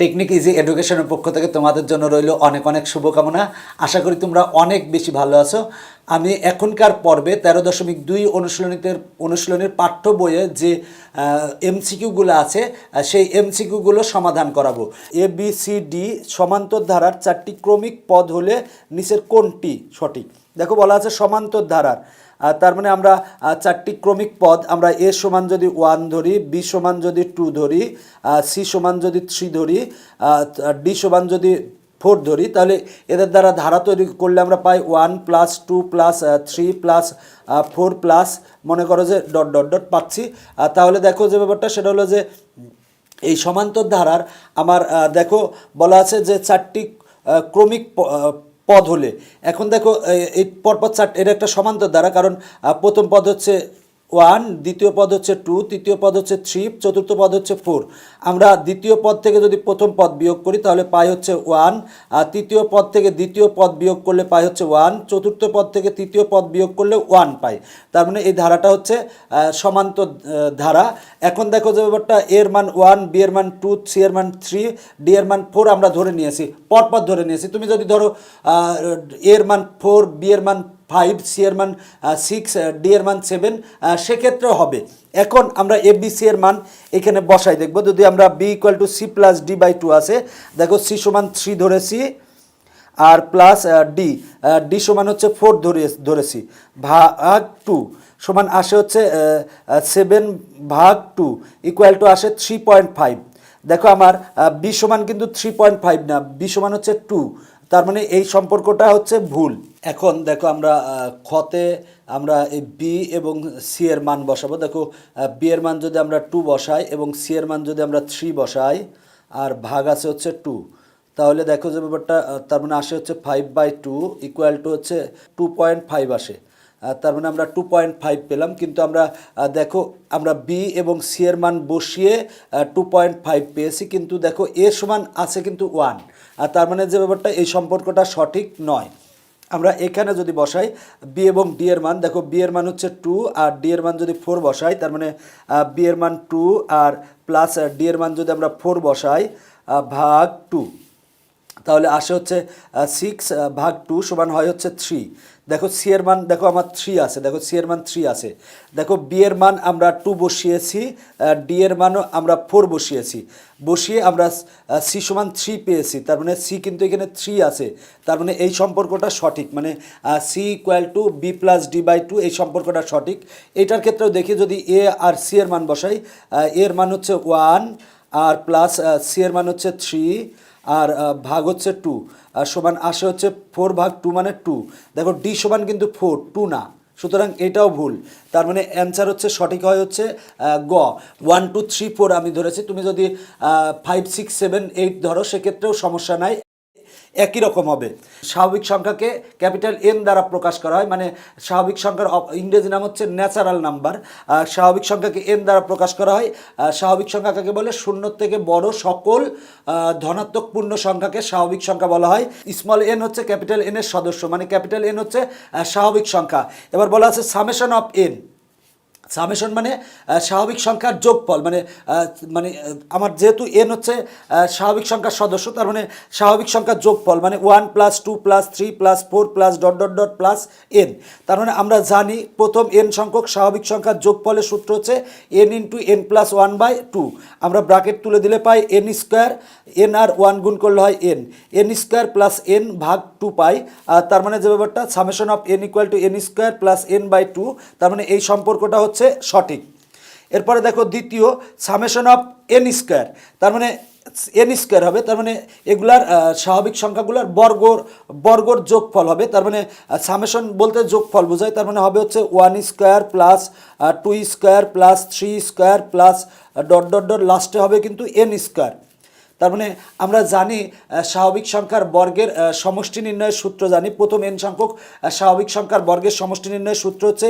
Technique easy এডুকেশনের পক্ষ থেকে তোমাদের জন্য রইল অনেক অনেক শুভকামনা। আশা করি তোমরা অনেক বেশি ভালো আছো। আমি এখনকার পর্বে তেরো দশমিক দুই অনুশীলনীতে অনুশীলনীর পাঠ্য বইয়ে যে এমসিকিউগুলো আছে সেই এমসিকিউগুলো সমাধান করাবো। এ বি সি ডি সমান্তর ধারার চারটি ক্রমিক পদ হলে নিচের কোনটি সঠিক? দেখো বলা আছে সমান্তর ধারার তার মানে আমরা চারটি ক্রমিক পদ, আমরা এ সমান যদি ওয়ান ধরি, বি সমান যদি টু ধরি সি সমান যদি থ্রি ধরি ডি সমান যদি ফোর ধরি, তাহলে এদের দ্বারা ধারা তৈরি করলে আমরা পাই one plus two plus three plus four plus মনে করো যে ডট ডট ডট পাচ্ছি। তাহলে দেখো যে ব্যাপারটা, সেটা হলো যে এই সমান্তর ধারার আমার দেখো বলা আছে যে চারটি ক্রমিক পদ হলে। এখন দেখো এই- পরপর চারটে এটা একটা সমান্তর দ্বারা, কারণ প্রথম পদ হচ্ছে ওয়ান, দ্বিতীয় পদ হচ্ছে টু, তৃতীয় পদ হচ্ছে থ্রি, চতুর্থ পদ হচ্ছে ফোর। আমরা দ্বিতীয় পদ থেকে যদি প্রথম পদ বিয়োগ করি, তাহলে পাই হচ্ছে ওয়ান, আর তৃতীয় পদ থেকে দ্বিতীয় পদ বিয়োগ করলে পাই হচ্ছে ওয়ান, চতুর্থ পদ থেকে তৃতীয় পদ বিয়োগ করলে ওয়ান পাই। তার মানে এই ধারাটা হচ্ছে সমান্তর ধারা। এখন দেখো যে ব্যাপারটা এর মান ওয়ান বি এর মান টু সি এর মান থ্রি ডি এর মান ফোর আমরা ধরে নিয়েছি, পরপর ধরে নিয়েছি। তুমি যদি ধরো এর মান ফোর বি এর মান ফাইভ সি এর মান সিক্স ডি এর মান সেভেন সেক্ষেত্রেও হবে। এখন আমরা এ বি সি এর মান এখানে বসাই। দেখব যদি আমরা B equal to C plus D by two আছে, দেখো সি সমান থ্রি ধরেছি, আর প্লাস ডি ডি সমান হচ্ছে ফোর ধরে ধরেছি, ভাগ টু সমান আসে হচ্ছে সেভেন ভাগ টু ইকুয়াল টু আসে থ্রি পয়েন্ট ফাইভ দেখো আমার বি সমান কিন্তু থ্রি পয়েন্ট ফাইভ না বি সমান হচ্ছে টু তার মানে এই সম্পর্কটা হচ্ছে ভুল। এখন দেখো আমরা খতে আমরা এই বি এবং সি এর মান বসাবো। দেখো বি এর মান যদি আমরা টু বসাই এবং সি এর মান যদি আমরা থ্রি বসাই, আর ভাগ আছে হচ্ছে টু তাহলে দেখো যে ব্যাপারটা তার মানে আসে হচ্ছে five by two equal to হচ্ছে টু পয়েন্ট ফাইভ আসে। তার মানে আমরা টু পয়েন্ট ফাইভ পেলাম। কিন্তু আমরা দেখো, আমরা বি এবং সি এর মান বসিয়ে টু পয়েন্ট ফাইভ পেয়েছি, কিন্তু দেখো এ সমান আছে কিন্তু ওয়ান আর তার মানে যে ব্যাপারটা, এই সম্পর্কটা সঠিক নয়। আমরা এখানে যদি বসাই বি এবং ডি এর মান, দেখো বি এর মান হচ্ছে টু আর ডি এর মান যদি ফোর বসাই, তার মানে বি এর মান টু আর প্লাস ডি এর মান যদি আমরা ফোর বসাই ভাগ টু তাহলে আসে হচ্ছে সিক্স ভাগ টু সমান হয় হচ্ছে থ্রি দেখো সি মান, দেখো আমার থ্রি আছে, দেখো সি মান থ্রি আছে। দেখো বি এর মান আমরা টু বসিয়েছি ডি এর মানও আমরা ফোর বসিয়েছি। বসিয়ে আমরা সি সমান থ্রি পেয়েছি, তার মানে সি কিন্তু এখানে থ্রি আছে। তার মানে এই সম্পর্কটা সঠিক মানে C equal to B plus D by two এই সম্পর্কটা সঠিক। এটার ক্ষেত্রেও দেখি যদি এ আর সি এর মান বসাই এর মান হচ্ছে ওয়ান আর প্লাস সি এর মান হচ্ছে থ্রি আর ভাগ হচ্ছে টু আর সমান আসে হচ্ছে ফোর ভাগ টু মানে টু দেখো ডি সমান কিন্তু ফোর টু না। সুতরাং এটাও ভুল। তার মানে অ্যান্সার হচ্ছে সঠিক হয় হচ্ছে গ। ওয়ান টু থ্রি ফোর আমি ধরেছি। তুমি যদি ফাইভ সিক্স সেভেন এইট ধরো, সেক্ষেত্রেও সমস্যা নাই। একই রকম হবে। স্বাভাবিক সংখ্যাকে ক্যাপিটাল এন দ্বারা প্রকাশ করা হয় মানে স্বাভাবিক সংখ্যার ইংরেজি নাম হচ্ছে ন্যাচারাল নাম্বার। স্বাভাবিক সংখ্যাকে এন দ্বারা প্রকাশ করা হয় স্বাভাবিক সংখ্যা কাকে বলে? শূন্য থেকে বড় সকল ধনাত্মক পূর্ণ সংখ্যাকে স্বাভাবিক সংখ্যা বলা হয়। স্মল এন হচ্ছে ক্যাপিটাল এন এর সদস্য মানে ক্যাপিটাল এন হচ্ছে স্বাভাবিক সংখ্যা। এবার বলা আছে সামেশন অফ এন সামেশন মানে স্বাভাবিক সংখ্যার যোগফল। মানে মানে আমার যেহেতু এন হচ্ছে স্বাভাবিক সংখ্যার সদস্য, তার মানে স্বাভাবিক সংখ্যার যোগফল। মানে one plus two plus three plus four plus dot dot dot plus N তার মানে আমরা জানি প্রথম এন সংখ্যক স্বাভাবিক সংখ্যার যোগফলের সূত্র হচ্ছে N into N plus one by two আমরা ব্রাকেট তুলে দিলে পাই এন স্কোয়ার এন আর ওয়ান গুণ করলে হয় N N square plus N ভাগ টু পাই। তার মানে যে ব্যাপারটা summation of N equal to N square plus N by two তার মানে এই সম্পর্কটা হচ্ছে সঠিক। এরপরে দেখো দ্বিতীয় সামেশন অফ এন স্কোয়ার তার মানে এন স্কোয়ার হবে, তার মানে এগুলার স্বাভাবিক সংখ্যাগুলোর বর্গর বর্গর যোগফল হবে। তার মানে সামেশন বলতে যোগফল বোঝায়, তার মানে হবে হচ্ছে one square plus two square plus three square plus dot dot dot লাস্টে হবে কিন্তু এন স্কোয়ার তার মানে আমরা জানি স্বাভাবিক সংখ্যার বর্গের সমষ্টি নির্ণয়ের সূত্র জানি। প্রথম এন সংখ্যক স্বাভাবিক সংখ্যার বর্গের সমষ্টি নির্ণয়ের সূত্র হচ্ছে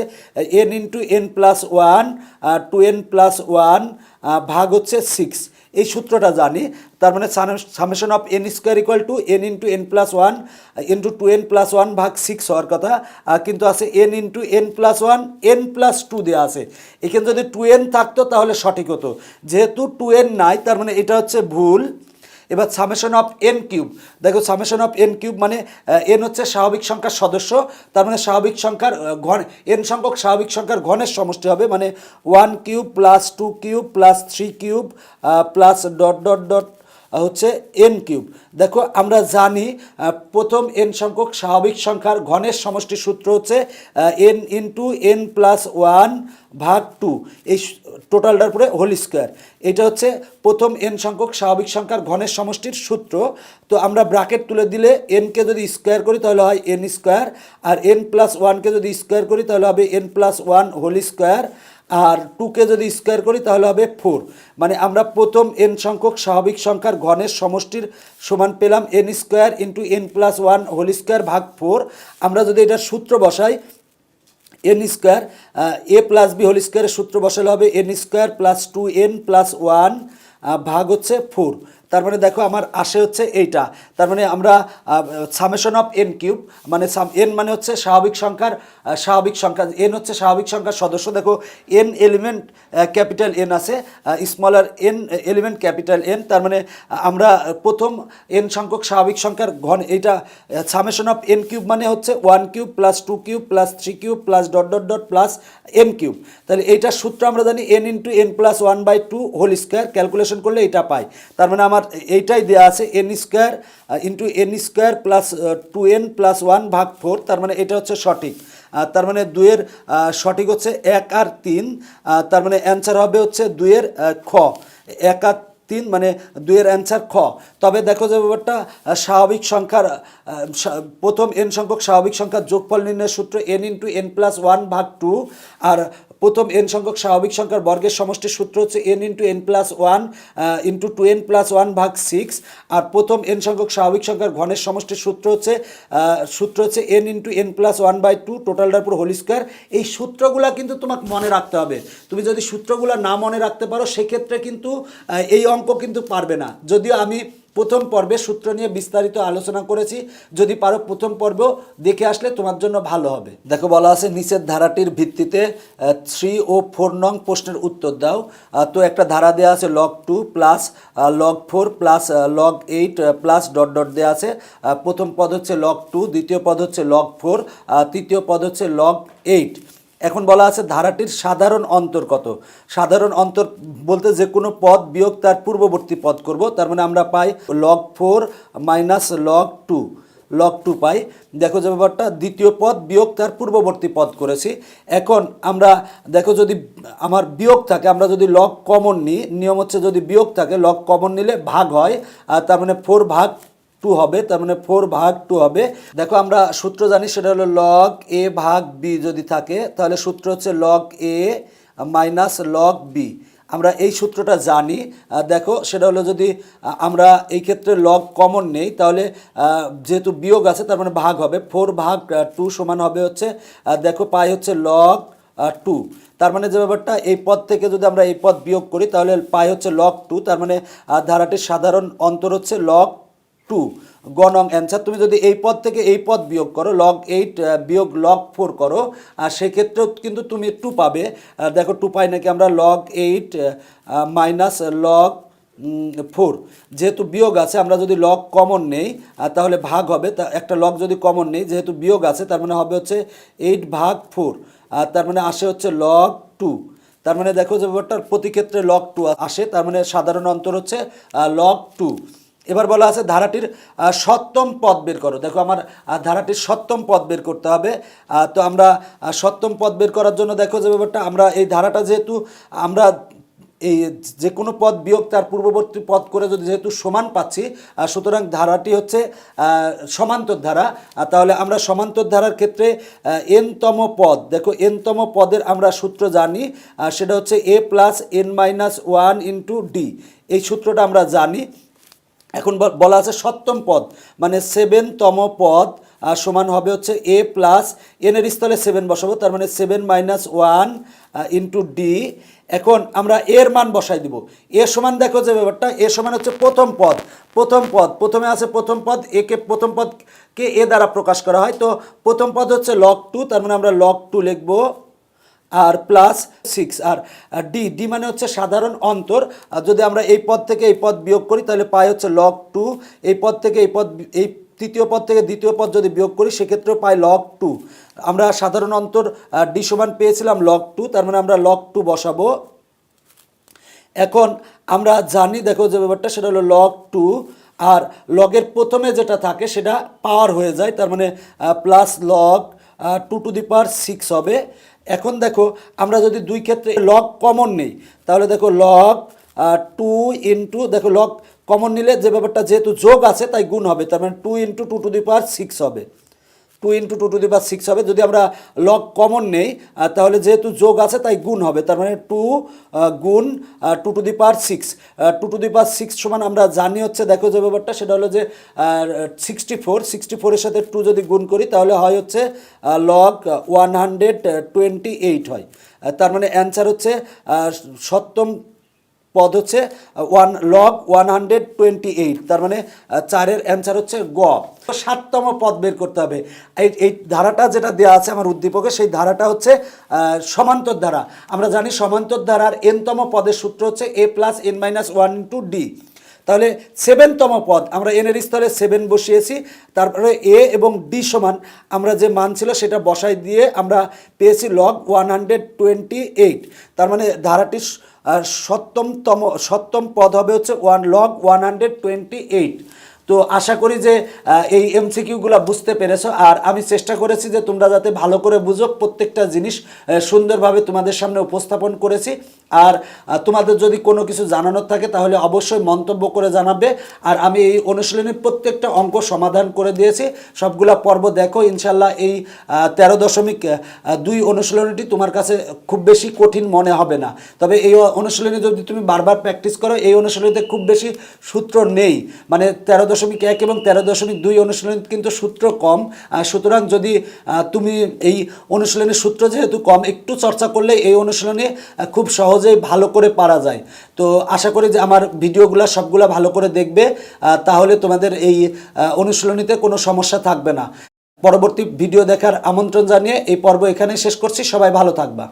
N into N plus one two N plus one ভাগ হচ্ছে সিক্স এই সূত্রটা জানি। তার মানে summation of N square equal to N into N plus one into two N plus one ভাগ সিক্স হওয়ার কথা। কিন্তু আছে N into N plus one N plus two দেওয়া আছে। এখানে যদি টু এন থাকতো তাহলে সঠিক হতো। যেহেতু টু এন নাই, তার মানে এটা হচ্ছে ভুল। এবার সামেশন অফ এন কিউব দেখো সামেশন অফ এন কিউব মানে এন হচ্ছে স্বাভাবিক সংখ্যার সদস্য, তার মানে স্বাভাবিক সংখ্যার ঘন এন সংখ্যক স্বাভাবিক সংখ্যার ঘনের সমষ্টি হবে মানে one cube plus two cube plus three cube plus dot dot dot হচ্ছে এন কিউব। দেখো, আমরা জানি প্রথম এন সংখ্যক স্বাভাবিক সংখ্যার ঘনের সমষ্টির সূত্র হচ্ছে N into N plus one ভাগ টু এই টোটালটার পরে হোল স্কোয়ার এটা হচ্ছে প্রথম এন সংখ্যক স্বাভাবিক সংখ্যার ঘনের সমষ্টির সূত্র। তো আমরা ব্রাকেট তুলে দিলে এনকে যদি স্কোয়ার করি, তাহলে হয় এন স্কোয়ার আর এন প্লাস ওয়ানকে যদি স্কোয়ার করি, তাহলে হবে N plus one whole square আর টুকে যদি স্কোয়ার করি, তাহলে হবে ফোর মানে আমরা প্রথম এন সংখ্যক স্বাভাবিক সংখ্যার ঘনের সমষ্টির সমান পেলাম N square into N plus one whole square ভাগ ফোর আমরা যদি এটার সূত্র বসাই N square A plus B whole স্কোয়ারের সূত্র বসালে হবে N square plus two N plus one ভাগ হচ্ছে ফোর তার মানে দেখো আমার আসে হচ্ছে এইটা। তার মানে আমরা সামেশন অফ এন কিউব মানে এন মানে হচ্ছে স্বাভাবিক সংখ্যার স্বাভাবিক সংখ্যা এন হচ্ছে স্বাভাবিক সংখ্যার সদস্য। দেখো এন এলিমেন্ট ক্যাপিটাল এন আছে smaller N element capital N তার মানে আমরা প্রথম এন সংখ্যক স্বাভাবিক সংখ্যার ঘন, এইটা সামেশন অফ এন কিউব মানে হচ্ছে one cube plus two cube plus three cube plus dot dot dot plus N cube তাহলে এইটার সূত্র আমরা জানি N into N plus one by two whole square calculation করলে এটা পাই। তার মানে আমার এইটাই দেওয়া আছে N square into N square plus two N plus one ভাগ ফোর তার মানে এটা হচ্ছে সঠিক। তার মানে দুইয়ের আহ, সঠিক হচ্ছে এক আর তিন তার মানে অ্যান্সার হবে হচ্ছে দুইয়ের আহ, খ। এক আর তিন মানে দুইয়ের অ্যান্সার খ। তবে দেখো যে ব্যাপারটা স্বাভাবিক সংখ্যার প্রথম এন সংখ্যক স্বাভাবিক সংখ্যার যোগফল নির্ণয়ের সূত্র N into N plus one ভাগ টু আর প্রথম এন সংখ্যক স্বাভাবিক সংখ্যার বর্গের সমষ্টির সূত্র হচ্ছে N into N plus one into two N plus one ভাগ সিক্স আর প্রথম এন সংখ্যক স্বাভাবিক সংখ্যার ঘনের সমষ্টির সূত্র হচ্ছে সূত্র হচ্ছে n into n plus one by two টোটালটার পুরো হোল স্কোয়ার এই সূত্রগুলো কিন্তু তোমাকে মনে রাখতে হবে। তুমি যদি সূত্রগুলো না মনে রাখতে পারো, সেক্ষেত্রে কিন্তু এই অঙ্ক কিন্তু পারবে না। যদিও আমি প্রথম পর্বে সূত্র নিয়ে বিস্তারিত আলোচনা করেছি। যদি পারো প্রথম পর্ব দেখে আসলে তোমার জন্য ভালো হবে। দেখো, বলা আছে নিচের ধারাটির ভিত্তিতে থ্রি ও ফোর নং প্রশ্নের উত্তর দাও। তো একটা ধারা দেওয়া আছে log two plus log four plus log eight plus dot dot দেওয়া আছে। প্রথম পদ হচ্ছে লগ টু দ্বিতীয় পদ হচ্ছে লগ ফোর তৃতীয় পদ হচ্ছে লগ এইট এখন বলা আছে ধারাটির সাধারণ অন্তর কত? সাধারণ অন্তর বলতে যে কোনো পদ বিয়োগ তার পূর্ববর্তী পদ করব, তার মানে আমরা পাই log four minus log two log two পাই। দেখো যে ব্যাপারটা, দ্বিতীয় পদ বিয়োগ তার পূর্ববর্তী পদ করেছি। এখন আমরা, দেখো যদি আমার বিয়োগ থাকে, আমরা যদি লগ কমন নিই, নিয়ম হচ্ছে যদি বিয়োগ থাকে লগ কমন নিলে ভাগ হয়, আর তার মানে ফোর ভাগ টু হবে, তার মানে ফোর ভাগ টু হবে। দেখো আমরা সূত্র জানি, সেটা হলো লগ এ ভাগ বি যদি থাকে, তাহলে সূত্র হচ্ছে log A minus log B আমরা এই সূত্রটা জানি। দেখো, সেটা হলো যদি আমরা এই ক্ষেত্রে লগ কমন নেই, তাহলে যেহেতু বিয়োগ আছে, তার মানে ভাগ হবে। ফোর ভাগ টু সমান হবে হচ্ছে দেখো পাই হচ্ছে লগ টু তার মানে যে ব্যাপারটা, এই পদ থেকে যদি আমরা এই পদ বিয়োগ করি, তাহলে পাই হচ্ছে লগ টু তার মানে ধারাটির সাধারণ অন্তর হচ্ছে লগ টু গণং অ্যান্সার তুমি যদি এই পদ থেকে এই পদ বিয়োগ করো লগ এইট বিয়োগ লগ ফোর করো আর সেক্ষেত্রেও কিন্তু তুমি টু পাবে। দেখো টু পাই নাকি আমরা log eight minus log four যেহেতু বিয়োগ আছে, আমরা যদি লগ কমন নেই তাহলে ভাগ হবে। তা, একটা লগ যদি কমন নেই, যেহেতু বিয়োগ আছে, তার মানে হবে হচ্ছে এইট ভাগ ফোর আর তার মানে আসে হচ্ছে লগ টু তার মানে দেখো যে ব্যাপারটার প্রতি ক্ষেত্রে লগ টু আসে, তার মানে সাধারণ অন্তর হচ্ছে লগ টু এবার বলা আছে ধারাটির সপ্তম পদ বের করো। দেখো আমার ধারাটির সপ্তম পদ বের করতে হবে। তো আমরা সপ্তম পদ বের করার জন্য দেখো যে ব্যাপারটা, আমরা এই ধারাটা যেহেতু, আমরা এই যে কোনো পদ বিয়োগ তার পূর্ববর্তী পদ করে যদি যেহেতু সমান পাচ্ছি সুতরাং ধারাটি হচ্ছে সমান্তর ধারা। তাহলে আমরা সমান্তর ধারার ক্ষেত্রে এনতম পদ, দেখো এনতম পদের আমরা সূত্র জানি সেটা হচ্ছে a plus n minus one into d এই সূত্রটা আমরা জানি এখন বল- আছে সপ্তম পদ মানে সেভেনতম পদ সমান হবে হচ্ছে এ প্লাস এনের স্থলে সেভেন বসাবো, তার মানে seven minus one into d এখন আমরা এর মান বসাই দিব। এ সমান দেখো যে ব্যাপারটা, এ সমান হচ্ছে প্রথম পদ প্রথম পদ, প্রথমে আছে প্রথম পদ একে প্রথম পদকে এ দ্বারা প্রকাশ করা হয়। তো প্রথম পদ হচ্ছে লক টু তার মানে আমরা লক টু লিখব। আর প্লাস সিক্স আর ডি ডি মানে হচ্ছে সাধারণ অন্তর। আর যদি আমরা এই পদ থেকে এই পদ বিয়োগ করি, তাহলে পাই হচ্ছে লগ টু এই পদ থেকে এই পদ, এই তৃতীয় পদ থেকে দ্বিতীয় পদ যদি বিয়োগ করি, সেক্ষেত্রেও পাই লগ টু আমরা সাধারণ অন্তর ডি সমান পেয়েছিলাম লগ টু তার মানে আমরা লগ টু বসাবো। এখন আমরা জানি, দেখো যে ব্যাপারটা, সেটা হলো লগ টু আর লগের প্রথমে যেটা থাকে, সেটা পাওয়ার হয়ে যায়। তার মানে plus log two two the power six হবে। এখন দেখো, আমরা যদি দুই ক্ষেত্রে লগ কমন নেই, তাহলে দেখো লগ টু ইন্টু দেখো লগ কমন নিলে যে ব্যাপারটা যেহেতু যোগ আছে, তাই গুণ হবে, তার মানে two into two two the power six হবে। Two into two two the power six হবে। যদি আমরা লগ কমন নেই তাহলে যেহেতু যোগ আছে, তাই গুণ হবে। তার মানে টু গুণ two to the power six two to the power six সমান আমরা জানি হচ্ছে, দেখো যে ব্যাপারটা, সেটা হলো যে সিক্সটি ফোর সিক্সটি ফোরের সাথে টু যদি গুণ করি, তাহলে হয় হচ্ছে log one hundred twenty eight হয়। তার মানে অ্যান্সার হচ্ছে সপ্তম পদ হচ্ছে one log one hundred twenty eight তার মানে চারের অ্যান্সার হচ্ছে গ। সাততম পদ বের করতে হবে। এই এই ধারাটা যেটা দেওয়া আছে আমার উদ্দীপকে, সেই ধারাটা হচ্ছে সমান্তর ধারা। আমরা জানি সমান্তর ধারার এনতম পদের সূত্র হচ্ছে a plus n minus one into d তাহলে সেভেনতম পদ, আমরা এনের স্থলে সেভেন বসিয়েছি, তারপরে এ এবং ডি সমান, আমরা যে মান ছিল সেটা বসাই দিয়ে আমরা পেয়েছি log one hundred twenty eight তার মানে ধারাটি সপ্তমতম সপ্তম পদ হবে হচ্ছে one log one hundred twenty eight. তো আশা করি যে এই এমসিকিউগুলো বুঝতে পেরেছ। আর আমি চেষ্টা করেছি যে তোমরা যাতে ভালো করে বুঝো প্রত্যেকটা জিনিস সুন্দরভাবে তোমাদের সামনে উপস্থাপন করেছি। আর তোমাদের যদি কোনো কিছু জানানোর থাকে, তাহলে অবশ্যই মন্তব্য করে জানাবে। আর আমি এই অনুশীলনের প্রত্যেকটা অঙ্ক সমাধান করে দিয়েছি। সবগুলা পর্ব দেখো ইনশাল্লাহ এই তেরো দশমিক দুই অনুশীলনীটি তোমার কাছে খুব বেশি কঠিন মনে হবে না। তবে এই অনুশীলনী যদি তুমি বারবার প্র্যাকটিস করো, এই অনুশীলনীতে খুব বেশি সূত্র নেই। মানে তেরো দশমিক এক এবং তেরো দশমিক দুই অনুশীলন কিন্তু সূত্র কম। সুতরাং যদি তুমি এই অনুশীলনের সূত্র যেহেতু কম, একটু চর্চা করলে এই অনুশীলনে খুব সহজেই ভালো করে পারা যায়। তো আশা করি যে আমার ভিডিওগুলো সবগুলো ভালো করে দেখবে তাহলে তোমাদের এই অনুশীলনীতে কোনো সমস্যা থাকবে না। পরবর্তী ভিডিও দেখার আমন্ত্রণ জানিয়ে এই পর্ব এখানে শেষ করছি। সবাই ভালো থাকবা।